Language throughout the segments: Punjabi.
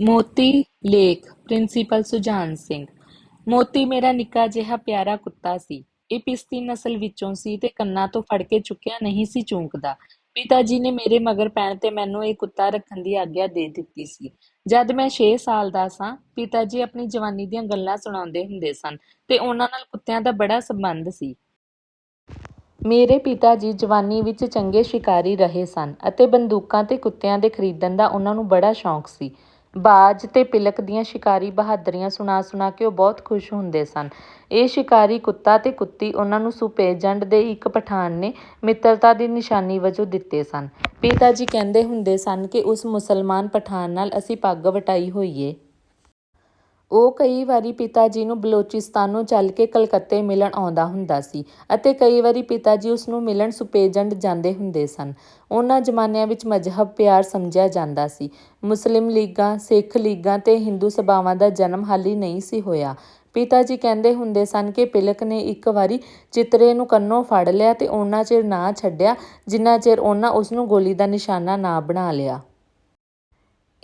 ਮੋਤੀ ਲੇਖ, ਪ੍ਰਿੰਸੀਪਲ ਸੁਜਾਨ ਸਿੰਘ। ਮੋਤੀ ਮੇਰਾ ਨਿੱਕਾ ਜਿਹਾ ਪਿਆਰਾ ਕੁੱਤਾ ਸੀ। ਇਹ ਪਿਸਤੀ ਨਸਲ ਵਿੱਚੋਂ ਸੀ ਤੇ ਕੰਨਾਂ ਤੋਂ ਫੜ ਕੇ ਚੁੱਕਿਆ ਨਹੀਂ ਸੀ ਚੂੰਕਦਾ। ਪਿਤਾ ਜੀ ਨੇ ਮੇਰੇ ਮਗਰ ਪੈਣ ਤੇ ਮੈਨੂੰ ਇਹ ਕੁੱਤਾ ਰੱਖਣ ਦੀ ਆਗਿਆ ਦੇ ਦਿੱਤੀ ਸੀ। ਜਦ ਮੈਂ 6 ਸਾਲ ਦਾ ਸਾਂ, ਪਿਤਾ ਜੀ ਆਪਣੀ ਜਵਾਨੀ ਦੀਆਂ ਗੱਲਾਂ ਸੁਣਾਉਂਦੇ ਹੁੰਦੇ ਸਨ ਤੇ ਉਹਨਾਂ ਨਾਲ ਕੁੱਤਿਆਂ ਦਾ ਬੜਾ ਸੰਬੰਧ ਸੀ। ਮੇਰੇ ਪਿਤਾ ਜੀ ਜਵਾਨੀ ਵਿੱਚ ਚੰਗੇ ਸ਼ਿਕਾਰੀ ਰਹੇ ਸਨ ਅਤੇ ਬੰਦੂਕਾਂ ਤੇ ਕੁੱਤਿਆਂ ਦੇ ਖਰੀਦਣ ਦਾ ਉਹਨਾਂ ਨੂੰ ਬੜਾ ਸ਼ੌਂਕ ਸੀ। ਬਾਜ ਤੇ ਪਿਲਕ ਦੀਆਂ ਸ਼ਿਕਾਰੀ ਬਹਾਦਰੀਆਂ ਸੁਣਾ ਸੁਣਾ ਕੇ ਉਹ ਬਹੁਤ ਖੁਸ਼ ਹੁੰਦੇ ਸਨ। ਇਹ ਸ਼ਿਕਾਰੀ ਕੁੱਤਾ ਤੇ ਕੁੱਤੀ ਉਹਨਾਂ ਨੂੰ ਸੁਪੇਜੰਡ ਦੇ ਇੱਕ ਪਠਾਨ ਨੇ ਮਿੱਤਰਤਾ ਦੀ ਨਿਸ਼ਾਨੀ ਵਜੋਂ ਦਿੱਤੇ ਸਨ। ਪਿਤਾ ਜੀ ਕਹਿੰਦੇ ਹੁੰਦੇ ਸਨ ਕਿ ਉਸ ਮੁਸਲਮਾਨ ਪਠਾਨ ਨਾਲ ਅਸੀਂ ਪੱਗ ਵਟਾਈ ਹੋਈਏ। ਉਹ ਕਈ ਵਾਰੀ ਪਿਤਾ ਜੀ ਨੂੰ ਬਲੋਚਿਸਤਾਨੋਂ ਚੱਲ ਕੇ ਕਲਕੱਤੇ ਮਿਲਣ ਆਉਂਦਾ ਹੁੰਦਾ ਸੀ ਅਤੇ ਕਈ ਵਾਰੀ ਪਿਤਾ ਜੀ ਉਸ ਨੂੰ ਮਿਲਣ ਸੁਪੇਜੰਡ ਜਾਂਦੇ ਹੁੰਦੇ ਸਨ। ਉਹਨਾਂ ਜ਼ਮਾਨਿਆਂ ਵਿੱਚ ਮਜ਼ਹਬ ਪਿਆਰ ਸਮਝਿਆ ਜਾਂਦਾ ਸੀ। ਮੁਸਲਿਮ ਲੀਗਾਂ, ਸਿੱਖ ਲੀਗਾਂ ਤੇ ਹਿੰਦੂ ਸਭਾਵਾਂ ਦਾ ਜਨਮ ਹਾਲੀ ਨਹੀਂ ਸੀ ਹੋਇਆ। ਪਿਤਾ ਜੀ ਕਹਿੰਦੇ ਹੁੰਦੇ ਸਨ ਕਿ ਪਿਲਕ ਨੇ ਇੱਕ ਵਾਰੀ ਚਿਤਰੇ ਨੂੰ ਕੰਨੋਂ ਫੜ ਲਿਆ ਤੇ ਉਹਨਾਂ ਚਿਰ ਨਾ ਛੱਡਿਆ, ਜਿੰਨਾ ਚਿਰ ਉਹਨਾਂ ਉਸ ਨੂੰ ਗੋਲੀ ਦਾ ਨਿਸ਼ਾਨਾ ਨਾ ਬਣਾ ਲਿਆ।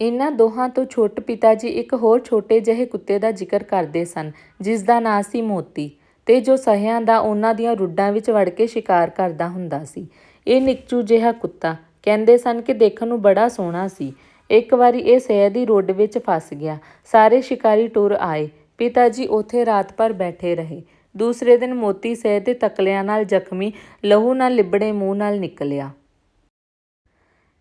ਇਹਨਾਂ ਦੋਹਾਂ ਤੋਂ ਛੋਟ ਪਿਤਾ ਜੀ ਇੱਕ ਹੋਰ ਛੋਟੇ ਜਿਹੇ ਕੁੱਤੇ ਦਾ ਜ਼ਿਕਰ ਕਰਦੇ ਸਨ ਜਿਸ ਦਾ ਨਾਂ ਸੀ ਮੋਤੀ ਤੇ ਜੋ ਸਹਿਆਂ ਦਾ ਉਹਨਾਂ ਦੀਆਂ ਰੁੱਡਾਂ ਵਿੱਚ ਵੜ ਕੇ ਸ਼ਿਕਾਰ ਕਰਦਾ ਹੁੰਦਾ ਸੀ। ਇਹ ਨਿੱਕਚੂ ਜਿਹਾ ਕੁੱਤਾ ਕਹਿੰਦੇ ਸਨ ਕਿ ਦੇਖਣ ਨੂੰ ਬੜਾ ਸੋਹਣਾ ਸੀ। ਇੱਕ ਵਾਰੀ ਇਹ ਸਹਿ ਦੀ ਰੁੱਡ ਵਿੱਚ ਫਸ ਗਿਆ। ਸਾਰੇ ਸ਼ਿਕਾਰੀ ਟੁਰ ਆਏ। ਪਿਤਾ ਜੀ ਉੱਥੇ ਰਾਤ ਭਰ ਬੈਠੇ ਰਹੇ। ਦੂਸਰੇ ਦਿਨ ਮੋਤੀ ਸਹਿ ਦੇ ਤਕਲਿਆਂ ਨਾਲ ਜ਼ਖਮੀ, ਲਹੂ ਨਾਲ ਲਿਬੜੇ ਮੂੰਹ ਨਾਲ ਨਿਕਲਿਆ।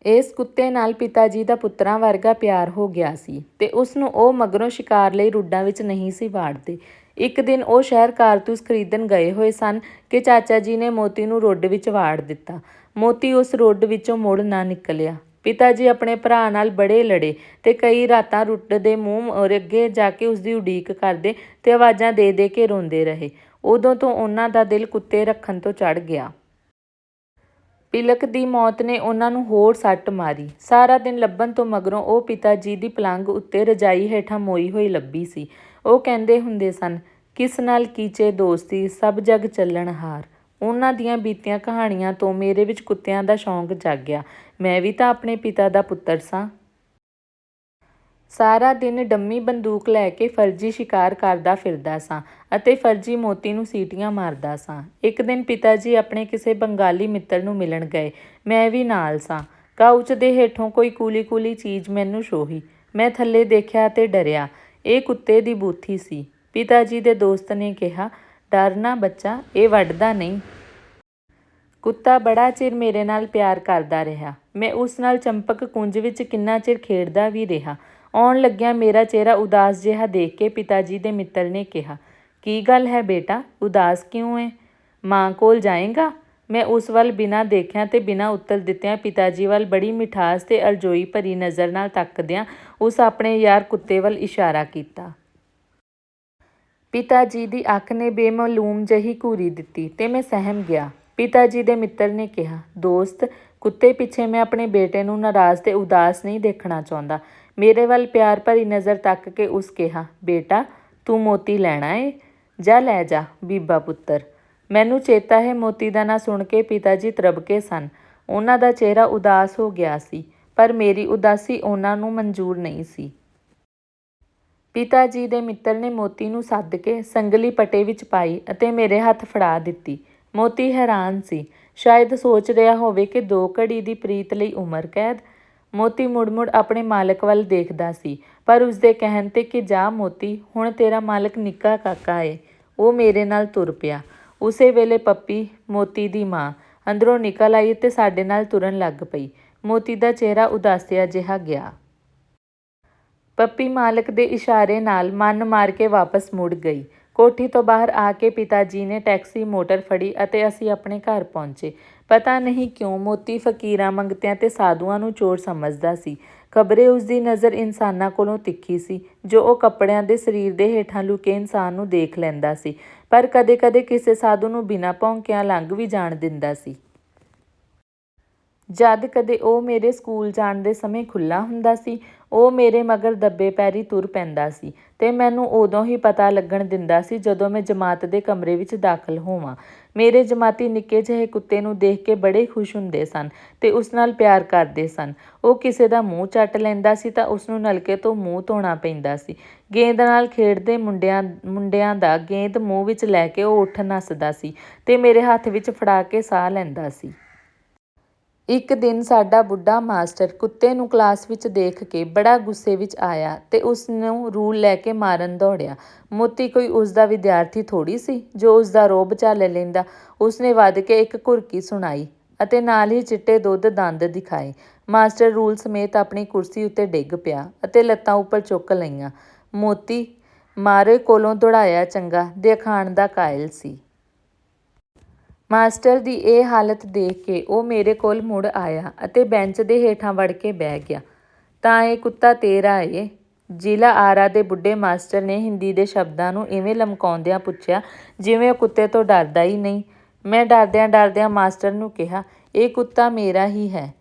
ਇਸ ਕੁੱਤੇ ਨਾਲ ਪਿਤਾ ਜੀ ਦਾ ਪੁੱਤਰਾਂ ਵਰਗਾ ਪਿਆਰ ਹੋ ਗਿਆ ਸੀ ਤੇ ਉਸ ਨੂੰ ਉਹ ਮਗਰੋਂ ਸ਼ਿਕਾਰ ਲਈ ਰੁੱਡਾਂ ਵਿੱਚ ਨਹੀਂ ਸੀ ਵਾੜਦੇ। ਇੱਕ ਦਿਨ ਉਹ ਸ਼ਹਿਰ ਕਾਰਤੂਸ ਖਰੀਦਣ ਗਏ ਹੋਏ ਸਨ ਕਿ ਚਾਚਾ ਜੀ ਨੇ ਮੋਤੀ ਨੂੰ ਰੁੱਡ ਵਿੱਚ ਵਾੜ ਦਿੱਤਾ। ਮੋਤੀ ਉਸ ਰੁੱਡ ਵਿੱਚੋਂ ਮੁੜ ਨਾ ਨਿਕਲਿਆ। ਪਿਤਾ ਜੀ ਆਪਣੇ ਭਰਾ ਨਾਲ ਬੜੇ ਲੜੇ ਤੇ ਕਈ ਰਾਤਾਂ ਰੁੱਟ ਦੇ ਮੂੰਹ ਅੱਗੇ ਜਾ ਕੇ ਉਸ ਦੀ ਉਡੀਕ ਕਰਦੇ ਤੇ ਆਵਾਜ਼ਾਂ ਦੇ ਦੇ ਕੇ ਰੋਂਦੇ ਰਹੇ। ਉਦੋਂ ਤੋਂ ਉਹਨਾਂ ਦਾ ਦਿਲ ਕੁੱਤੇ ਰੱਖਣ ਤੋਂ ਚੜ ਗਿਆ। ਪਿਲਕ ਦੀ ਮੌਤ ਨੇ ਉਹਨਾਂ ਨੂੰ ਹੋਰ ਸੱਟ ਮਾਰੀ। ਸਾਰਾ ਦਿਨ ਲੱਭਣ ਤੋਂ ਮਗਰੋਂ ਉਹ ਪਿਤਾ ਜੀ ਦੀ ਪਲੰਗ ਉੱਤੇ ਰਜਾਈ ਹੇਠਾਂ ਮੋਈ ਹੋਈ ਲੱਭੀ ਸੀ। ਉਹ ਕਹਿੰਦੇ ਹੁੰਦੇ ਸਨ, ਕਿਸ ਨਾਲ ਕੀਚੇ ਦੋਸਤੀ, ਸਭ ਜਗ ਚੱਲਣ ਹਾਰ। ਉਹਨਾਂ ਦੀਆਂ ਬੀਤੀਆਂ ਕਹਾਣੀਆਂ ਤੋਂ ਮੇਰੇ ਵਿੱਚ ਕੁੱਤਿਆਂ ਦਾ ਸ਼ੌਂਕ ਜਾਗਿਆ। ਮੈਂ ਵੀ ਤਾਂ ਆਪਣੇ ਪਿਤਾ ਦਾ ਪੁੱਤਰ ਸਾਂ। ਸਾਰਾ ਦਿਨ ਡੰਮੀ ਬੰਦੂਕ ਲੈ ਕੇ ਫਰਜ਼ੀ ਸ਼ਿਕਾਰ ਕਰਦਾ ਫਿਰਦਾ ਸਾਂ ਅਤੇ ਫਰਜ਼ੀ ਮੋਤੀ ਨੂੰ ਸੀਟੀਆਂ ਮਾਰਦਾ ਸਾਂ। ਇੱਕ ਦਿਨ ਪਿਤਾ ਜੀ ਆਪਣੇ ਕਿਸੇ ਬੰਗਾਲੀ ਮਿੱਤਰ ਨੂੰ ਮਿਲਣ ਗਏ। ਮੈਂ ਵੀ ਨਾਲ ਸਾਂ। ਕਾਊਚ ਦੇ ਹੇਠੋਂ ਕੋਈ ਕੂਲੀ ਕੂਲੀ ਚੀਜ਼ ਮੈਨੂੰ ਸ਼ੋਹੀ ਮੈਂ ਥੱਲੇ ਦੇਖਿਆ ਤੇ ਡਰਿਆ। ਇਹ ਕੁੱਤੇ ਦੀ ਬੂਥੀ ਸੀ। ਪਿਤਾ ਜੀ ਦੇ ਦੋਸਤ ਨੇ ਕਿਹਾ, ਡਰ ਨਾ ਬੱਚਾ, ਇਹ ਵੱਢਦਾ ਨਹੀਂ। ਕੁੱਤਾ ਬੜਾ ਚਿਰ ਮੇਰੇ ਨਾਲ ਪਿਆਰ ਕਰਦਾ ਰਿਹਾ। ਮੈਂ ਉਸ ਨਾਲ ਚੰਪਕ ਕੁੰਜ ਵਿੱਚ ਕਿੰਨਾ ਚਿਰ ਖੇਡਦਾ ਵੀ ਰਿਹਾ। ਆਉਣ ਲੱਗਿਆ ਮੇਰਾ ਚਿਹਰਾ ਉਦਾਸ ਜਿਹਾ ਦੇਖ ਕੇ ਪਿਤਾ ਜੀ ਦੇ ਮਿੱਤਰ ਨੇ ਕਿਹਾ, ਕੀ ਗੱਲ ਹੈ ਬੇਟਾ? ਉਦਾਸ ਕਿਉਂ ਹੈ ਮਾਂ ਕੋਲ ਜਾਏਗਾ? ਮੈਂ ਉਸ ਵੱਲ ਬਿਨਾਂ ਦੇਖਿਆ ਤੇ ਬਿਨਾਂ ਉੱਤਰ ਦਿੱਤਿਆਂ ਪਿਤਾ ਜੀ ਵੱਲ ਬੜੀ ਮਿਠਾਸ ਤੇ ਅਰਜ਼ੋਈ ਭਰੀ ਨਜ਼ਰ ਨਾਲ ਤੱਕਦਿਆਂ ਉਸ ਆਪਣੇ ਯਾਰ ਕੁੱਤੇ ਵੱਲ ਇਸ਼ਾਰਾ ਕੀਤਾ। ਪਿਤਾ ਜੀ ਦੀ ਅੱਖ ਨੇ ਬੇਮਾਲੂਮ ਜਹੀ ਘੂਰੀ ਦਿੱਤੀ ਤੇ ਮੈਂ ਸਹਿਮ ਗਿਆ। ਪਿਤਾ ਜੀ ਦੇ ਮਿੱਤਰ ਨੇ ਕਿਹਾ, ਦੋਸਤ ਕੁੱਤੇ ਪਿੱਛੇ ਮੈਂ ਆਪਣੇ ਬੇਟੇ ਨੂੰ ਨਾਰਾਜ਼ ਤੇ ਉਦਾਸ ਨਹੀਂ ਦੇਖਣਾ ਚਾਹੁੰਦਾ। ਮੇਰੇ ਵੱਲ ਪਿਆਰ ਭਰੀ ਨਜ਼ਰ ਤੱਕ ਕੇ ਉਸ ਕਿਹਾ, ਬੇਟਾ, ਤੂੰ ਮੋਤੀ ਲੈਣਾ ਏ? ਜਾ ਲੈ ਜਾ, ਬੀਬਾ ਪੁੱਤਰ। ਮੈਨੂੰ ਚੇਤਾ ਹੈ ਮੋਤੀ ਦਾ ਨਾਂ ਸੁਣ ਕੇ ਪਿਤਾ ਜੀ ਤਰਬਕੇ ਸਨ। ਉਹਨਾਂ ਦਾ ਚਿਹਰਾ ਉਦਾਸ ਹੋ ਗਿਆ ਸੀ, ਪਰ ਮੇਰੀ ਉਦਾਸੀ ਉਹਨਾਂ ਨੂੰ ਮਨਜ਼ੂਰ ਨਹੀਂ ਸੀ। ਪਿਤਾ ਜੀ ਦੇ ਮਿੱਤਰ ਨੇ ਮੋਤੀ ਨੂੰ ਸੱਦ ਕੇ ਸੰਗਲੀ ਪਟੇ ਵਿੱਚ ਪਾਈ ਅਤੇ ਮੇਰੇ ਹੱਥ ਫੜਾ ਦਿੱਤੀ। ਮੋਤੀ ਹੈਰਾਨ ਸੀ। ਸ਼ਾਇਦ ਸੋਚ ਰਿਹਾ ਹੋਵੇ ਕਿ ਦੋ ਘੜੀ ਦੀ ਪ੍ਰੀਤ ਲਈ ਉਮਰ ਕੈਦ। ਮੋਤੀ ਮੁੜ-ਮੁੜ ਆਪਣੇ ਮਾਲਕ ਵੱਲ ਦੇਖਦਾ ਸੀ, ਪਰ ਉਸ ਦੇ ਕਹਿਣ ਤੇ ਕਿ ਜਾ ਮੋਤੀ, ਹੁਣ ਤੇਰਾ ਮਾਲਕ ਨਿੱਕਾ ਕਾਕਾ ਏ, ਉਹ ਮੇਰੇ ਨਾਲ ਤੁਰ ਪਿਆ। ਉਸੇ ਵੇਲੇ ਪੱਪੀ ਮੋਤੀ ਦੀ ਮਾਂ ਅੰਦਰੋਂ ਨਿਕਲ ਆਈ ਤੇ ਸਾਡੇ ਨਾਲ ਤੁਰਨ ਲੱਗ ਪਈ। ਮੋਤੀ ਦਾ ਚਿਹਰਾ ਉਦਾਸਿਆ ਜਿਹਾ ਗਿਆ। ਪੱਪੀ ਮਾਲਕ ਦੇ ਇਸ਼ਾਰੇ ਨਾਲ ਮਨ ਮਾਰ ਕੇ ਵਾਪਸ ਮੁੜ ਗਈ। ਕੋਠੀ ਤੋਂ ਬਾਹਰ ਆ ਕੇ ਪਿਤਾ ਜੀ ਨੇ ਟੈਕਸੀ, ਮੋਟਰ ਫੜੀ ਅਤੇ ਅਸੀਂ ਆਪਣੇ ਘਰ ਪਹੁੰਚੇ। ਪਤਾ ਨਹੀਂ ਕਿਉਂ ਮੋਤੀ ਫਕੀਰਾਂ ਮੰਗਤਿਆਂ ਤੇ ਸਾਧੂਆਂ ਨੂੰ ਚੋਰ ਸਮਝਦਾ ਸੀ। ਖਬਰੇ ਉਸ ਦੀ ਨਜ਼ਰ ਇਨਸਾਨਾਂ ਕੋਲੋਂ ਤਿੱਖੀ ਸੀ, ਜੋ ਉਹ ਕੱਪੜਿਆਂ ਦੇ ਸਰੀਰ ਦੇ ਹੇਠਾਂ ਲੁਕੇ ਇਨਸਾਨ ਨੂੰ ਦੇਖ ਲੈਂਦਾ ਸੀ, ਪਰ ਕਦੇ-ਕਦੇ ਕਿਸੇ ਸਾਧੂ ਨੂੰ ਬਿਨਾਂ ਭੌਂਕਿਆਂ ਲੰਘ ਵੀ ਜਾਣ ਦਿੰਦਾ ਸੀ। ਜਦ ਕਦੇ ਉਹ ਮੇਰੇ ਸਕੂਲ ਜਾਣ ਦੇ ਸਮੇਂ ਖੁੱਲਾ ਹੁੰਦਾ ਸੀ ਉਹ ਮੇਰੇ ਮਗਰ ਦੱਬੇ ਪੈਰੀ ਤੁਰ ਪੈਂਦਾ ਸੀ ਤੇ ਮੈਨੂੰ ਉਦੋਂ ਹੀ ਪਤਾ ਲੱਗਣ ਦਿੰਦਾ ਸੀ ਜਦੋਂ ਮੈਂ ਜਮਾਤ ਦੇ ਕਮਰੇ ਵਿੱਚ ਦਾਖਲ ਹੋਵਾਂ। ਮੇਰੇ ਜਮਾਤੀ ਨਿੱਕੇ ਜਿਹੇ ਕੁੱਤੇ ਨੂੰ ਦੇਖ ਕੇ ਬੜੇ ਖੁਸ਼ ਹੁੰਦੇ ਸਨ ਤੇ ਉਸ ਨਾਲ ਪਿਆਰ ਕਰਦੇ ਸਨ। ਉਹ ਕਿਸੇ ਦਾ ਮੂੰਹ ਚੱਟ ਲੈਂਦਾ ਸੀ ਤਾਂ ਉਸ ਨੂੰ ਨਲਕੇ ਤੋਂ ਮੂੰਹ ਧੋਣਾ ਪੈਂਦਾ ਸੀ। ਗੇਂਦ ਨਾਲ ਖੇਡਦੇ ਮੁੰਡਿਆਂ ਮੁੰਡਿਆਂ ਦਾ ਗੇਂਦ ਮੂੰਹ ਵਿੱਚ ਲੈ ਕੇ ਉਹ ਉੱਠ ਨੱਸਦਾ ਸੀ ਤੇ ਮੇਰੇ ਹੱਥ ਵਿੱਚ ਫੜਾ ਕੇ ਸਾਹ ਲੈਂਦਾ ਸੀ। ਇੱਕ ਦਿਨ ਸਾਡਾ ਬੁੱਢਾ ਮਾਸਟਰ ਕੁੱਤੇ ਨੂੰ ਕਲਾਸ ਵਿੱਚ ਦੇਖ ਕੇ ਬੜਾ ਗੁੱਸੇ ਵਿੱਚ ਆਇਆ ਤੇ ਉਸ ਨੂੰ ਰੂਲ ਲੈ ਕੇ ਮਾਰਨ ਦੌੜਿਆ। ਮੋਤੀ ਕੋਈ ਉਸ ਦਾ ਵਿਦਿਆਰਥੀ ਥੋੜੀ ਸੀ, ਜੋ ਉਸ ਦਾ ਰੋਹਬ ਝੱਲ ਲੈਂਦਾ। ਉਸਨੇ ਵੱਧ ਕੇ ਇੱਕ ਘੁਰਕੀ ਸੁਣਾਈ ਅਤੇ ਨਾਲ ਹੀ ਚਿੱਟੇ ਦੁੱਧ ਦੰਦ ਦਿਖਾਏ। ਮਾਸਟਰ ਰੂਲ ਸਮੇਤ ਆਪਣੀ ਕੁਰਸੀ ਉੱਤੇ ਡਿੱਗ ਪਿਆ ਅਤੇ ਲੱਤਾਂ ਉੱਪਰ ਚੁੱਕ ਲਈਆਂ। ਮੋਤੀ ਮਾਰੇ ਕੋਲੋਂ ਦੌੜਾਇਆ ਚੰਗਾ ਦੇ ਦਿਖਾਣ ਦਾ ਕਾਇਲ ਸੀ। ਮਾਸਟਰ ਦੀ ਇਹ ਹਾਲਤ ਦੇਖ ਕੇ ਉਹ ਮੇਰੇ ਕੋਲ ਮੁੜ ਆਇਆ ਅਤੇ ਬੈਂਚ ਦੇ ਹੇਠਾਂ ਵੜ ਕੇ ਬਹਿ ਗਿਆ। ਤਾਂ ਇਹ ਕੁੱਤਾ ਤੇਰਾ ਏ? ਜ਼ਿਲ੍ਹਾ ਆਰਾ ਦੇ ਬੁੱਢੇ ਮਾਸਟਰ ਨੇ ਹਿੰਦੀ ਦੇ ਸ਼ਬਦਾਂ ਨੂੰ ਇਵੇਂ ਲਮਕਾਉਂਦਿਆਂ ਪੁੱਛਿਆ, ਜਿਵੇਂ ਉਹ ਕੁੱਤੇ ਤੋਂ ਡਰਦਾ ਹੀ ਨਹੀਂ। ਮੈਂ ਡਰਦਿਆਂ ਡਰਦਿਆਂ ਮਾਸਟਰ ਨੂੰ ਕਿਹਾ, ਇਹ ਕੁੱਤਾ ਮੇਰਾ ਹੀ ਹੈ।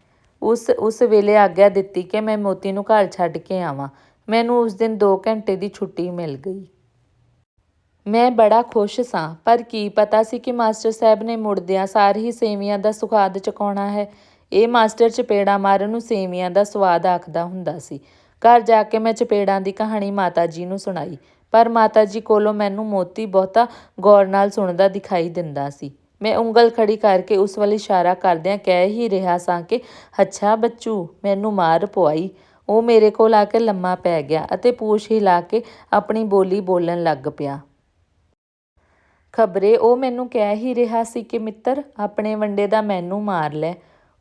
ਉਸ ਉਸ ਵੇਲੇ ਆਗਿਆ ਦਿੱਤੀ ਕਿ ਮੈਂ ਮੋਤੀ ਨੂੰ ਘਰ ਛੱਡ ਕੇ ਆਵਾਂ। ਮੈਨੂੰ ਉਸ ਦਿਨ 2 ਘੰਟੇ ਦੀ ਛੁੱਟੀ ਮਿਲ ਗਈ। ਮੈਂ ਬੜਾ ਖੁਸ਼ ਸਾਂ। ਪਰ ਕੀ ਪਤਾ ਸੀ ਕਿ ਮਾਸਟਰ ਸਾਹਿਬ ਨੇ ਮੁੜਦਿਆਂ ਸਾਰ ਹੀ ਸੇਵੀਆਂ ਦਾ ਸੁਖਾਦ ਚਕਾਉਣਾ ਹੈ। ਇਹ ਮਾਸਟਰ ਚਪੇੜਾ ਮਾਰਨ ਨੂੰ ਸੇਵੀਆਂ ਦਾ ਸਵਾਦ ਆਖਦਾ ਹੁੰਦਾ ਸੀ। ਘਰ ਜਾ ਕੇ ਮੈਂ ਚਪੇੜਾਂ ਦੀ ਕਹਾਣੀ ਮਾਤਾ ਜੀ ਨੂੰ ਸੁਣਾਈ। ਪਰ ਮਾਤਾ ਜੀ ਕੋਲੋਂ ਮੈਨੂੰ ਮੋਤੀ ਬਹੁਤਾ ਗੌਰ ਨਾਲ ਸੁਣਦਾ ਦਿਖਾਈ ਦਿੰਦਾ ਸੀ। ਮੈਂ ਉਂਗਲ ਖੜੀ ਕਰਕੇ ਉਸ ਵੱਲ ਇਸ਼ਾਰਾ ਕਰਦਿਆਂ ਕਹਿ ਹੀ ਰਿਹਾ ਸਾਂ ਕਿ, ਅੱਛਾ ਬੱਚੂ, ਮੈਨੂੰ ਮਾਰ ਪਵਾਈ ਉਹ ਮੇਰੇ ਕੋਲ ਆ ਕੇ ਲੰਮਾ ਪੈ ਗਿਆ ਅਤੇ ਪੂਛ ਹਿਲਾ ਕੇ ਆਪਣੀ ਬੋਲੀ ਬੋਲਣ ਲੱਗ ਪਿਆ। ਖਬਰੇ, ਉਹ ਮੈਨੂੰ ਕਹਿ ਹੀ ਰਿਹਾ ਸੀ ਕਿ, ਮਿੱਤਰ, ਆਪਣੇ ਵੰਡੇ ਦਾ ਮੈਨੂੰ ਮਾਰ ਲੈ।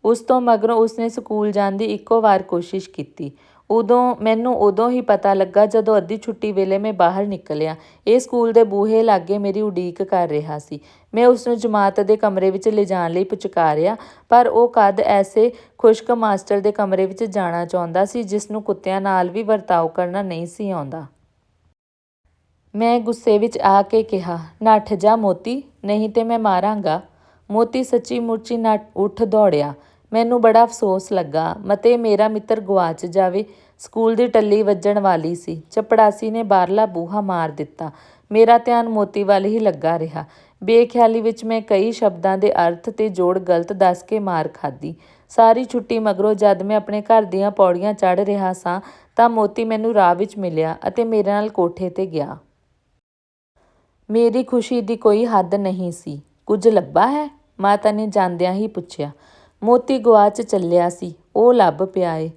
ਉਸ ਤੋਂ ਮਗਰੋਂ ਉਸਨੇ ਸਕੂਲ ਜਾਣ ਦੀ ਇੱਕੋ ਵਾਰ ਕੋਸ਼ਿਸ਼ ਕੀਤੀ। ਉਦੋਂ, ਮੈਨੂੰ ਉਦੋਂ ਹੀ ਪਤਾ ਲੱਗਾ ਜਦੋਂ ਅੱਧੀ ਛੁੱਟੀ ਵੇਲੇ ਮੈਂ ਬਾਹਰ ਨਿਕਲਿਆ। ਇਹ ਸਕੂਲ ਦੇ ਬੂਹੇ ਲਾਗੇ ਮੇਰੀ ਉਡੀਕ ਕਰ ਰਿਹਾ ਸੀ। ਮੈਂ ਉਸ ਨੂੰ ਜਮਾਤ ਦੇ ਕਮਰੇ ਵਿੱਚ ਲਿਜਾਣ ਲਈ ਪੁਚਕਾਰਿਆ, ਪਰ ਉਹ ਕਦ ਐਸੇ ਖੁਸ਼ਕ ਮਾਸਟਰ ਦੇ ਕਮਰੇ ਵਿੱਚ ਜਾਣਾ ਚਾਹੁੰਦਾ ਸੀ, ਜਿਸ ਨੂੰ ਕੁੱਤਿਆਂ ਨਾਲ ਵੀ ਵਰਤਾਓ ਕਰਨਾ ਨਹੀਂ ਸੀ ਆਉਂਦਾ। ਮੈਂ ਗੁੱਸੇ ਵਿੱਚ ਆ ਕੇ ਕਿਹਾ, ਨੱਠ ਜਾ ਮੋਤੀ, ਨਹੀਂ ਤੇ ਮੈਂ ਮਾਰਾਂਗਾ। ਮੋਤੀ ਸੱਚੀ ਮੁੱਚੀ ਨੱਠ ਉੱਠ ਦੌੜਿਆ। ਮੈਨੂੰ ਬੜਾ ਅਫਸੋਸ ਲੱਗਾ, ਮਤੇ ਮੇਰਾ ਮਿੱਤਰ ਗਵਾਚ ਜਾਵੇ, ਸਕੂਲ ਦੀ ਟੱਲੀ ਵੱਜਣ ਵਾਲੀ ਸੀ। ਚਪੜਾਸੀ ਨੇ ਬਾਹਰਲਾ ਬੂਹਾ ਮਾਰ ਦਿੱਤਾ। ਮੇਰਾ ਧਿਆਨ ਮੋਤੀ ਵੱਲ ਹੀ ਲੱਗਾ ਰਿਹਾ। ਬੇਖਿਆਲੀ ਵਿੱਚ ਮੈਂ ਕਈ ਸ਼ਬਦਾਂ ਦੇ ਅਰਥ ਤੇ ਜੋੜ ਗਲਤ ਦੱਸ ਕੇ ਮਾਰ ਖਾਧੀ। ਸਾਰੀ ਛੁੱਟੀ ਮਗਰੋਂ ਜਦ ਮੈਂ ਆਪਣੇ ਘਰ ਦੀਆਂ ਪੌੜੀਆਂ ਚੜ੍ਹ ਰਿਹਾ ਸਾਂ, ਤਾਂ ਮੋਤੀ ਮੈਨੂੰ ਰਾਹ ਵਿੱਚ ਮਿਲਿਆ ਅਤੇ ਮੇਰੇ ਨਾਲ ਕੋਠੇ ਤੇ ਗਿਆ। ਮੇਰੀ ਖੁਸ਼ੀ ਦੀ ਕੋਈ ਹੱਦ ਨਹੀਂ ਸੀ। ਕੁਝ ਲੱਭਾ ਹੈ? ਮਾਤਾ ਨੇ ਜਾਂਦਿਆਂ ਹੀ ਪੁੱਛਿਆ। ਮੋਤੀ ਗਵਾਚ ਚੱਲਿਆ ਸੀ। ਉਹ ਲੱਭ ਪਿਆ ਏ।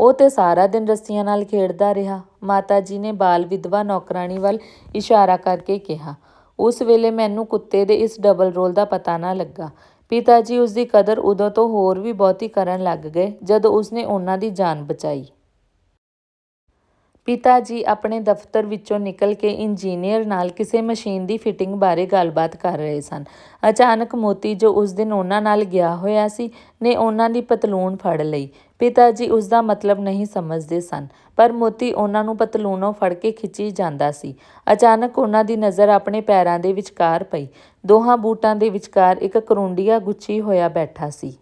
ਉਹ ਤੇ ਸਾਰਾ ਦਿਨ ਰੱਸੀਆਂ ਨਾਲ ਖੇਡਦਾ ਰਿਹਾ। ਮਾਤਾ ਜੀ ਨੇ ਬਾਲ ਵਿਧਵਾ ਨੌਕਰਾਣੀ ਵੱਲ ਇਸ਼ਾਰਾ ਕਰਕੇ ਕਿਹਾ। ਉਸ ਵੇਲੇ ਮੈਨੂੰ ਕੁੱਤੇ ਦੇ ਇਸ ਡਬਲ ਰੋਲ ਦਾ ਪਤਾ ਨਾ ਲੱਗਾ। ਪਿਤਾ ਜੀ ਉਸ ਦੀ ਕਦਰ ਉਦੋਂ ਤੋਂ ਹੋਰ ਵੀ ਬਹੁਤੀ ਕਰਨ ਲੱਗ ਗਏ, ਜਦੋਂ ਉਸਨੇ ਉਹਨਾਂ ਦੀ ਜਾਨ ਬਚਾਈ। ਪਿਤਾ ਜੀ ਆਪਣੇ ਦਫ਼ਤਰ ਵਿੱਚੋਂ ਨਿਕਲ ਕੇ ਇੰਜੀਨੀਅਰ ਨਾਲ ਕਿਸੇ ਮਸ਼ੀਨ ਦੀ ਫਿਟਿੰਗ ਬਾਰੇ ਗੱਲਬਾਤ ਕਰ ਰਹੇ ਸਨ। ਅਚਾਨਕ ਮੋਤੀ, ਜੋ ਉਸ ਦਿਨ ਉਹਨਾਂ ਨਾਲ ਗਿਆ ਹੋਇਆ ਸੀ, ਨੇ ਉਹਨਾਂ ਦੀ ਪਤਲੂਨ ਫੜ ਲਈ। ਪਿਤਾ ਜੀ ਉਸ ਦਾ ਮਤਲਬ ਨਹੀਂ ਸਮਝਦੇ ਸਨ, ਪਰ ਮੋਤੀ ਉਹਨਾਂ ਨੂੰ ਪਤਲੂਨੋਂ ਫੜ ਕੇ ਖਿੱਚੀ ਜਾਂਦਾ ਸੀ। ਅਚਾਨਕ ਉਹਨਾਂ ਦੀ ਨਜ਼ਰ ਆਪਣੇ ਪੈਰਾਂ ਦੇ ਵਿਚਕਾਰ ਪਈ। ਦੋਹਾਂ ਬੂਟਾਂ ਦੇ ਵਿਚਕਾਰ ਇੱਕ ਕਰੁੰਡੀਆ ਗੁੱਛੀ ਹੋਇਆ ਬੈਠਾ ਸੀ।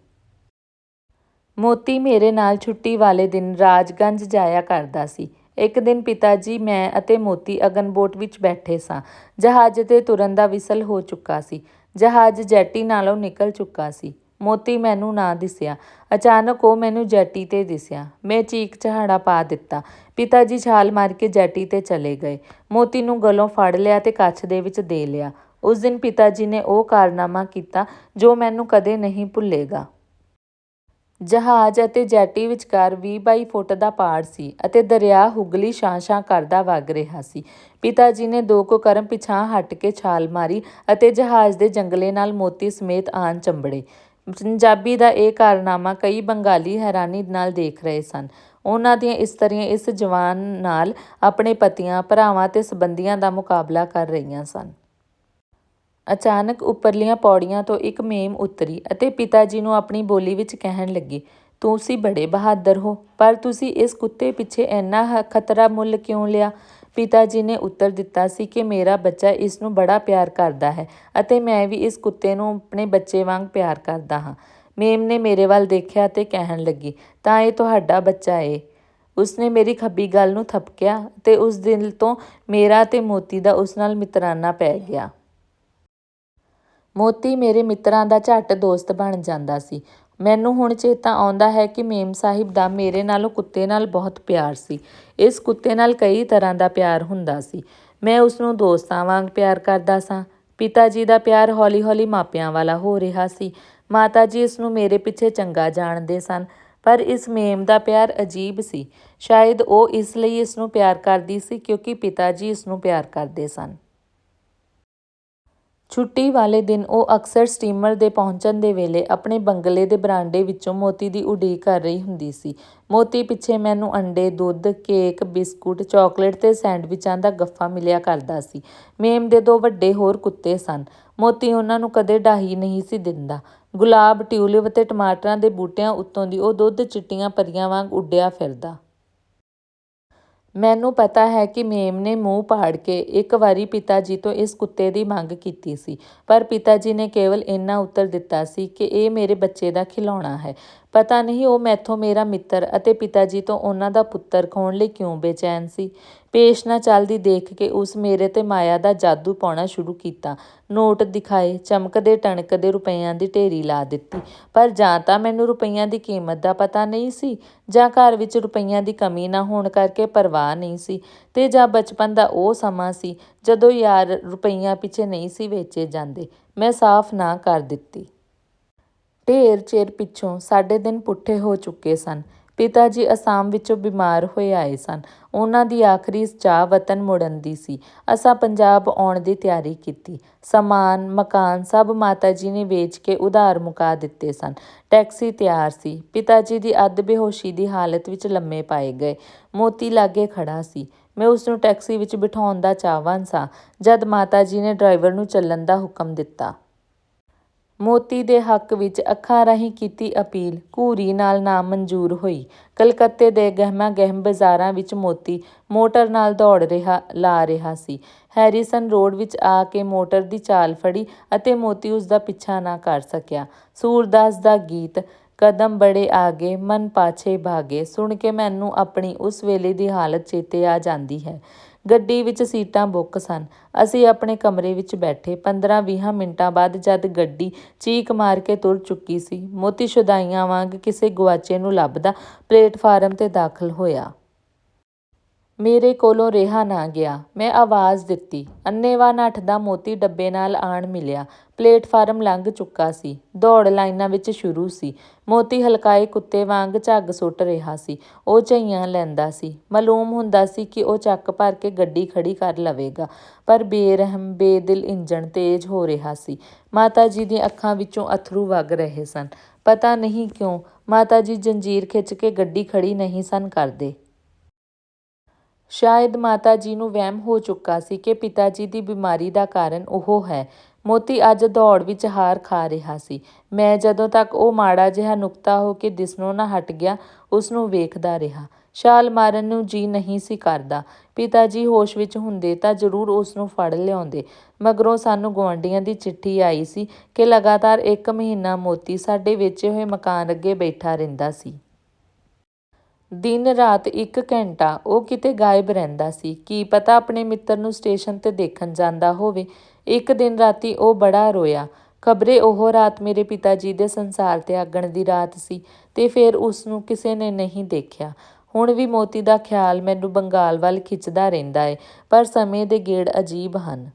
ਮੋਤੀ ਮੇਰੇ ਨਾਲ ਛੁੱਟੀ ਵਾਲੇ ਦਿਨ ਰਾਜਗੰਜ ਜਾਇਆ ਕਰਦਾ ਸੀ। ਇੱਕ ਦਿਨ ਪਿਤਾ ਜੀ ਮੈਂ ਅਤੇ ਮੋਤੀ ਅਗਨਬੋਟ ਵਿੱਚ ਬੈਠੇ ਸਾਂ। ਜਹਾਜ਼ ਤੇ ਤੁਰਨ ਦਾ ਵਿਸਲ ਹੋ ਚੁੱਕਾ ਸੀ। ਜਹਾਜ਼ ਜੈਟੀ ਨਾਲੋਂ ਨਿਕਲ ਚੁੱਕਾ ਸੀ। ਮੋਤੀ ਮੈਨੂੰ ਨਾ ਦਿਸਿਆ। ਅਚਾਨਕ ਉਹ ਮੈਨੂੰ ਜੈਟੀ ਤੇ ਦਿਸਿਆ। ਮੈਂ ਚੀਕ ਚਹਾੜਾ ਪਾ ਦਿੱਤਾ। ਪਿਤਾ ਜੀ ਛਾਲ ਮਾਰ ਕੇ ਜੈਟੀ ਤੇ ਚਲੇ ਗਏ। ਮੋਤੀ ਨੂੰ ਗਲੋਂ ਫੜ ਲਿਆ ਤੇ ਕੱਛ ਦੇ ਵਿੱਚ ਦੇ ਲਿਆ। ਉਸ ਦਿਨ ਪਿਤਾ ਜੀ ਨੇ ਉਹ ਕਾਰਨਾਮਾ ਕੀਤਾ ਜੋ ਮੈਨੂੰ ਕਦੇ ਨਹੀਂ ਭੁੱਲੇਗਾ। ਜਹਾਜ਼ ਅਤੇ ਜੈਟੀ ਵਿਚਕਾਰ 20 ਬਾਈ ਫੁੱਟ ਦਾ ਪਾੜ ਸੀ ਅਤੇ ਦਰਿਆ ਹੁਗਲੀ ਛਾਂ-ਛਾਂ ਕਰਦਾ ਵਗ ਰਿਹਾ ਸੀ। ਪਿਤਾ ਜੀ ਨੇ ਦੋ ਕੁ ਕਰਮ ਪਿਛਾਂ ਹਟ ਕੇ ਛਾਲ ਮਾਰੀ ਅਤੇ ਜਹਾਜ਼ ਦੇ ਜੰਗਲੇ ਨਾਲ ਮੋਤੀ ਸਮੇਤ ਆਣ ਚੰਬੜੇ। ਪੰਜਾਬੀ ਦਾ ਇਹ ਕਾਰਨਾਮਾ ਕਈ ਬੰਗਾਲੀ ਹੈਰਾਨੀ ਨਾਲ ਦੇਖ ਰਹੇ ਸਨ। ਉਹਨਾਂ ਦੀਆਂ ਇਸਤਰੀਆਂ ਇਸ ਜਵਾਨ ਨਾਲ ਆਪਣੇ ਪਤੀਆਂ, ਭਰਾਵਾਂ ਤੇ ਸਬੰਧੀਆਂ ਦਾ ਮੁਕਾਬਲਾ ਕਰ ਰਹੀਆਂ ਸਨ। ਅਚਾਨਕ ਉੱਪਰਲੀਆਂ ਪੌੜੀਆਂ ਤੋਂ ਇੱਕ ਮੇਮ ਉਤਰੀ ਅਤੇ ਪਿਤਾ ਜੀ ਨੂੰ ਆਪਣੀ ਬੋਲੀ ਵਿੱਚ ਕਹਿਣ ਲੱਗੀ, ਤੁਸੀਂ ਬੜੇ ਬਹਾਦਰ ਹੋ, ਪਰ ਤੁਸੀਂ ਇਸ ਕੁੱਤੇ ਪਿੱਛੇ ਇੰਨਾ ਖਤਰਾ ਮੁੱਲ ਕਿਉਂ ਲਿਆ? ਪਿਤਾ ਜੀ ਨੇ ਉੱਤਰ ਦਿੱਤਾ ਸੀ ਕਿ ਮੇਰਾ ਬੱਚਾ ਇਸ ਨੂੰ ਬੜਾ ਪਿਆਰ ਕਰਦਾ ਹੈ ਅਤੇ ਮੈਂ ਵੀ ਇਸ ਕੁੱਤੇ ਨੂੰ ਆਪਣੇ ਬੱਚੇ ਵਾਂਗ ਪਿਆਰ ਕਰਦਾ ਹਾਂ। ਮੇਮ ਨੇ ਮੇਰੇ ਵੱਲ ਦੇਖਿਆ ਤੇ ਕਹਿਣ ਲੱਗੀ, ਤਾਂ ਇਹ ਤੁਹਾਡਾ ਬੱਚਾ ਏ। ਉਸਨੇ ਮੇਰੀ ਖੱਬੀ ਗੱਲ ਨੂੰ ਥਪਕਿਆ ਤੇ ਉਸ ਦਿਨ ਤੋਂ ਮੇਰਾ ਤੇ ਮੋਤੀ ਦਾ ਉਸ ਨਾਲ ਮਿੱਤਰਾਨਾ ਪੈ ਗਿਆ। ਮੋਤੀ ਮੇਰੇ ਮਿੱਤਰਾਂ ਦਾ ਝੱਟ ਦੋਸਤ ਬਣ ਜਾਂਦਾ ਸੀ। ਮੈਨੂੰ ਹੁਣ ਚੇਤਾ ਆਉਂਦਾ ਹੈ ਕਿ ਮੇਮ ਸਾਹਿਬ ਦਾ ਮੇਰੇ ਨਾਲੋਂ ਕੁੱਤੇ ਨਾਲ ਬਹੁਤ ਪਿਆਰ ਸੀ। ਇਸ ਕੁੱਤੇ ਨਾਲ ਕਈ ਤਰ੍ਹਾਂ ਦਾ ਪਿਆਰ ਹੁੰਦਾ ਸੀ। ਮੈਂ ਉਸਨੂੰ ਦੋਸਤਾਂ ਵਾਂਗ ਪਿਆਰ ਕਰਦਾ ਸਾਂ। ਪਿਤਾ ਜੀ ਦਾ ਪਿਆਰ ਹੌਲੀ-ਹੌਲੀ ਮਾਪਿਆਂ ਵਾਲਾ ਹੋ ਰਿਹਾ ਸੀ। ਮਾਤਾ ਜੀ ਇਸਨੂੰ ਮੇਰੇ ਪਿੱਛੇ ਚੰਗਾ ਜਾਣਦੇ ਸਨ, ਪਰ ਇਸ ਮੇਮ ਦਾ ਪਿਆਰ ਅਜੀਬ ਸੀ। ਸ਼ਾਇਦ ਉਹ ਇਸ ਲਈ ਇਸਨੂੰ ਪਿਆਰ ਕਰਦੀ ਸੀ ਕਿਉਂਕਿ ਪਿਤਾ ਜੀ ਇਸਨੂੰ ਪਿਆਰ ਕਰਦੇ ਸਨ। ਛੁੱਟੀ ਵਾਲੇ ਦਿਨ ਉਹ ਅਕਸਰ ਸਟੀਮਰ ਦੇ ਪਹੁੰਚਣ ਦੇ ਵੇਲੇ ਆਪਣੇ ਬੰਗਲੇ ਦੇ ਬਰਾਂਡੇ ਵਿੱਚੋਂ ਮੋਤੀ ਦੀ ਉਡੀਕ ਕਰ ਰਹੀ ਹੁੰਦੀ ਸੀ। ਮੋਤੀ ਪਿੱਛੇ ਮੈਨੂੰ ਅੰਡੇ, ਦੁੱਧ, ਕੇਕ, ਬਿਸਕੁਟ, ਚਾਕਲੇਟ ਤੇ ਸੈਂਡਵਿਚਾਂ ਦਾ ਗੱਫਾ ਮਿਲਿਆ ਕਰਦਾ ਸੀ। ਮੇਮ ਦੇ ਦੋ ਵੱਡੇ ਹੋਰ ਕੁੱਤੇ ਸਨ। ਮੋਤੀ ਉਹਨਾਂ ਨੂੰ ਕਦੇ ਡਾਹੀ ਨਹੀਂ ਸੀ ਦਿੰਦਾ। ਗੁਲਾਬ, ਟਿਊਲਿਪ ਤੇ ਟਮਾਟਰਾਂ ਦੇ ਬੂਟਿਆਂ ਉੱਤੋਂ ਦੀ ਉਹ ਦੁੱਧ-ਚਿੱਟੀਆਂ ਪਰੀਆਂ ਵਾਂਗ ਉੱਡਿਆ ਫਿਰਦਾ। ਮੈਨੂੰ ਪਤਾ ਹੈ ਕਿ ਮੇਮ ਨੇ ਮੂੰਹ ਪਾੜ ਕੇ ਇੱਕ ਵਾਰੀ ਪਿਤਾ ਜੀ ਤੋਂ ਇਸ ਕੁੱਤੇ ਦੀ ਮੰਗ ਕੀਤੀ ਸੀ, ਪਰ ਪਿਤਾ ਜੀ ਨੇ ਕੇਵਲ ਇੰਨਾ ਉੱਤਰ ਦਿੱਤਾ ਸੀ ਕਿ ਇਹ ਮੇਰੇ ਬੱਚੇ ਦਾ ਖਿਲੌਣਾ ਹੈ। ਪਤਾ ਨਹੀਂ ਉਹ ਮੈਥੋਂ ਮੇਰਾ ਮਿੱਤਰ ਅਤੇ ਪਿਤਾ ਜੀ ਤੋਂ ਉਹਨਾਂ ਦਾ ਪੁੱਤਰ ਖੋਹਣ ਲਈ ਕਿਉਂ ਬੇਚੈਨ ਸੀ। ਪੇਸ਼ ਨਾ ਚੱਲਦੀ ਦੇਖ ਕੇ ਉਸ ਮੇਰੇ ਤੇ ਮਾਇਆ ਦਾ ਜਾਦੂ ਪਾਉਣਾ ਸ਼ੁਰੂ ਕੀਤਾ। ਨੋਟ ਦਿਖਾਏ, ਚਮਕਦੇ-ਟਣਕਦੇ ਰੁਪਈਆਂ ਦੀ ਢੇਰੀ ਲਾ ਦਿੱਤੀ, ਪਰ ਜਾਂ ਤਾਂ ਮੈਨੂੰ ਰੁਪਈਆਂ ਦੀ ਕੀਮਤ ਦਾ ਪਤਾ ਨਹੀਂ ਸੀ, ਜਾਂ ਘਰ ਵਿੱਚ ਰੁਪਈਆਂ ਦੀ ਕਮੀ ਨਾ ਹੋਣ ਕਰਕੇ ਪਰਵਾਹ ਨਹੀਂ ਸੀ, ਤੇ ਜਾਂ ਬਚਪਨ ਦਾ ਉਹ ਸਮਾਂ ਸੀ ਜਦੋਂ ਯਾਰ ਰੁਪਈਆਂ ਪਿੱਛੇ ਨਹੀਂ ਸੀ ਵੇਚੇ ਜਾਂਦੇ। ਮੈਂ ਸਾਫ਼ ਨਾ ਕਰ ਦਿੱਤੀ। ਢੇਰ ਚਿਰ ਪਿੱਛੋਂ ਸਾਡੇ ਦਿਨ ਪੁੱਠੇ ਹੋ ਚੁੱਕੇ ਸਨ। ਪਿਤਾ ਜੀ ਅਸਾਮ ਵਿੱਚੋਂ ਬਿਮਾਰ ਹੋਏ ਆਏ ਸਨ। ਉਹਨਾਂ ਦੀ ਆਖ਼ਰੀ ਚਾਹ ਵਤਨ ਮੁੜਨ ਦੀ ਸੀ। ਅਸਾਂ ਪੰਜਾਬ ਆਉਣ ਦੀ ਤਿਆਰੀ ਕੀਤੀ। ਸਮਾਨ, ਮਕਾਨ ਸਭ ਮਾਤਾ ਜੀ ਨੇ ਵੇਚ ਕੇ ਉਧਾਰ ਮੁਕਾ ਦਿੱਤੇ ਸਨ। ਟੈਕਸੀ ਤਿਆਰ ਸੀ। ਪਿਤਾ ਜੀ ਦੀ ਅੱਧ-ਬੇਹੋਸ਼ੀ ਦੀ ਹਾਲਤ ਵਿੱਚ ਲੰਮੇ ਪਾਏ ਗਏ। ਮੋਤੀ ਲਾਗੇ ਖੜ੍ਹਾ ਸੀ। ਮੈਂ ਉਸਨੂੰ ਟੈਕਸੀ ਵਿੱਚ ਬਿਠਾਉਣ ਦਾ ਚਾਹਵਾਨ ਸਾਂ, ਜਦ ਮਾਤਾ ਜੀ ਨੇ ਡਰਾਈਵਰ ਨੂੰ ਚੱਲਣ ਦਾ ਹੁਕਮ ਦਿੱਤਾ। ਮੋਤੀ ਦੇ ਹੱਕ ਵਿੱਚ ਅੱਖਾਂ ਰਾਹੀਂ ਕੀਤੀ ਅਪੀਲ ਘੂਰੀ ਨਾਲ ਨਾਮਨਜ਼ੂਰ ਹੋਈ। ਕਲਕੱਤੇ ਦੇ ਗਹਿਮਾ-ਗਹਿਮ ਬਾਜ਼ਾਰਾਂ ਵਿੱਚ ਮੋਤੀ ਮੋਟਰ ਨਾਲ ਦੌੜ ਰਿਹਾ ਲਾ ਰਿਹਾ ਸੀ। ਹੈਰੀਸਨ ਰੋਡ ਵਿੱਚ ਆ ਕੇ ਮੋਟਰ ਦੀ ਚਾਲ ਫੜੀ ਅਤੇ ਮੋਤੀ ਉਸਦਾ ਪਿੱਛਾ ਨਾ ਕਰ ਸਕਿਆ। ਸੂਰਦਾਸ ਦਾ ਗੀਤ 'ਕਦਮ ਬੜੇ ਆਗੇ, ਮਨ ਪਾਛੇ ਭਾਗੇ' ਸੁਣ ਕੇ ਮੈਨੂੰ ਆਪਣੀ ਉਸ ਵੇਲੇ ਦੀ ਹਾਲਤ ਚੇਤੇ ਆ ਜਾਂਦੀ ਹੈ। ਗੱਡੀ ਵਿੱਚ ਸੀਟਾਂ ਬੁੱਕ ਸਨ। ਅਸੀਂ ਆਪਣੇ ਕਮਰੇ ਵਿੱਚ ਬੈਠੇ। ਪੰਦਰਾਂ-ਵੀਹਾਂ ਮਿੰਟਾਂ ਬਾਅਦ ਜਦ ਗੱਡੀ ਚੀਕ ਮਾਰ ਕੇ ਤੁਰ ਚੁੱਕੀ ਸੀ, ਮੋਤੀ ਸ਼ੁਦਾਈਆਂ ਵਾਂਗ ਕਿਸੇ ਗੁਆਚੇ ਨੂੰ ਲੱਭਦਾ ਪਲੇਟਫਾਰਮ ਤੇ ਦਾਖ਼ਲ ਹੋਇਆ। ਮੇਰੇ ਕੋਲੋਂ ਰਿਹਾ ਨਾ ਗਿਆ। ਮੈਂ ਆਵਾਜ਼ ਦਿੱਤੀ। ਅੰਨ੍ਹੇਵਾਹ ਨੱਠਦਾ ਮੋਤੀ ਡੱਬੇ ਨਾਲ ਆਣ ਮਿਲਿਆ। ਪਲੇਟਫਾਰਮ ਲੰਘ ਚੁੱਕਾ ਸੀ। ਦੌੜ ਲਾਈਨਾਂ ਵਿੱਚ ਸ਼ੁਰੂ ਸੀ। ਮੋਤੀ ਹਲਕਾਏ ਕੁੱਤੇ ਵਾਂਗ ਝੱਗ ਸੁੱਟ ਰਿਹਾ ਸੀ। ਉਹ ਝਈਆਂ ਲੈਂਦਾ ਸੀ। ਮਾਲੂਮ ਹੁੰਦਾ ਸੀ ਕਿ ਉਹ ਚੱਕ ਭਰ ਕੇ ਗੱਡੀ ਖੜ੍ਹੀ ਕਰ ਲਵੇਗਾ, ਪਰ ਬੇਰਹਿਮ, ਬੇਦਿਲ ਇੰਜਣ ਤੇਜ਼ ਹੋ ਰਿਹਾ ਸੀ। ਮਾਤਾ ਜੀ ਦੀਆਂ ਅੱਖਾਂ ਵਿੱਚੋਂ ਅੱਥਰੂ ਵਗ ਰਹੇ ਸਨ। ਪਤਾ ਨਹੀਂ ਕਿਉਂ ਮਾਤਾ ਜੀ ਜੰਜੀਰ ਖਿੱਚ ਕੇ ਗੱਡੀ ਖੜ੍ਹੀ ਨਹੀਂ ਸਨ ਕਰਦੇ। ਸ਼ਾਇਦ ਮਾਤਾ ਜੀ ਨੂੰ ਵਹਿਮ ਹੋ ਚੁੱਕਾ ਸੀ ਕਿ ਪਿਤਾ ਜੀ ਦੀ ਬਿਮਾਰੀ ਦਾ ਕਾਰਨ ਉਹ ਹੈ। ਮੋਤੀ ਅੱਜ ਦੌੜ ਵਿੱਚ ਹਾਰ ਖਾ ਰਿਹਾ ਸੀ। ਮੈਂ ਜਦੋਂ ਤੱਕ ਉਹ ਮਾੜਾ ਜਿਹਾ ਨੁਕਤਾ ਹੋ ਕੇ ਦਿਸਣੋਂ ਨਾ ਹਟ ਗਿਆ, ਉਸਨੂੰ ਵੇਖਦਾ ਰਿਹਾ। ਛਾਲ ਮਾਰਨ ਨੂੰ ਜੀਅ ਨਹੀਂ ਸੀ ਕਰਦਾ। ਪਿਤਾ ਜੀ ਹੋਸ਼ ਵਿੱਚ ਹੁੰਦੇ ਤਾਂ ਜ਼ਰੂਰ ਉਸਨੂੰ ਫੜ ਲਿਆਉਂਦੇ। ਮਗਰੋਂ ਸਾਨੂੰ ਗੁਆਂਢੀਆਂ ਦੀ ਚਿੱਠੀ ਆਈ ਸੀ ਕਿ ਲਗਾਤਾਰ ਇੱਕ ਮਹੀਨਾ ਮੋਤੀ ਸਾਡੇ ਵੇਚੇ ਹੋਏ ਮਕਾਨ ਅੱਗੇ ਬੈਠਾ ਰਹਿੰਦਾ ਸੀ। ਦਿਨ-ਰਾਤ ਇੱਕ ਘੰਟਾ ਉਹ ਕਿਤੇ ਗਾਇਬ ਰਹਿੰਦਾ ਸੀ। ਕੀ ਪਤਾ ਆਪਣੇ ਮਿੱਤਰ ਨੂੰ ਸਟੇਸ਼ਨ ਤੇ ਦੇਖਣ ਜਾਂਦਾ ਹੋਵੇ। ਇੱਕ ਦਿਨ ਰਾਤੀ ਉਹ ਬੜਾ ਰੋਇਆ। ਖ਼ਬਰੇ ਉਹ ਰਾਤ ਮੇਰੇ ਪਿਤਾ ਜੀ ਦੇ ਸੰਸਾਰ 'ਤੇ ਤਿਆਗਣ ਦੀ ਰਾਤ ਸੀ, ਤੇ ਫੇਰ ਉਸਨੂੰ ਕਿਸੇ ਨੇ ਨਹੀਂ ਦੇਖਿਆ। ਹੁਣ ਵੀ ਮੋਤੀ ਦਾ ਖ਼ਿਆਲ ਮੈਨੂੰ ਬੰਗਾਲ ਵੱਲ ਖਿੱਚਦਾ ਰਹਿੰਦਾ ਏ, ਪਰ ਸਮੇਂ ਦੇ ਗੇੜ ਅਜੀਬ ਹਨ।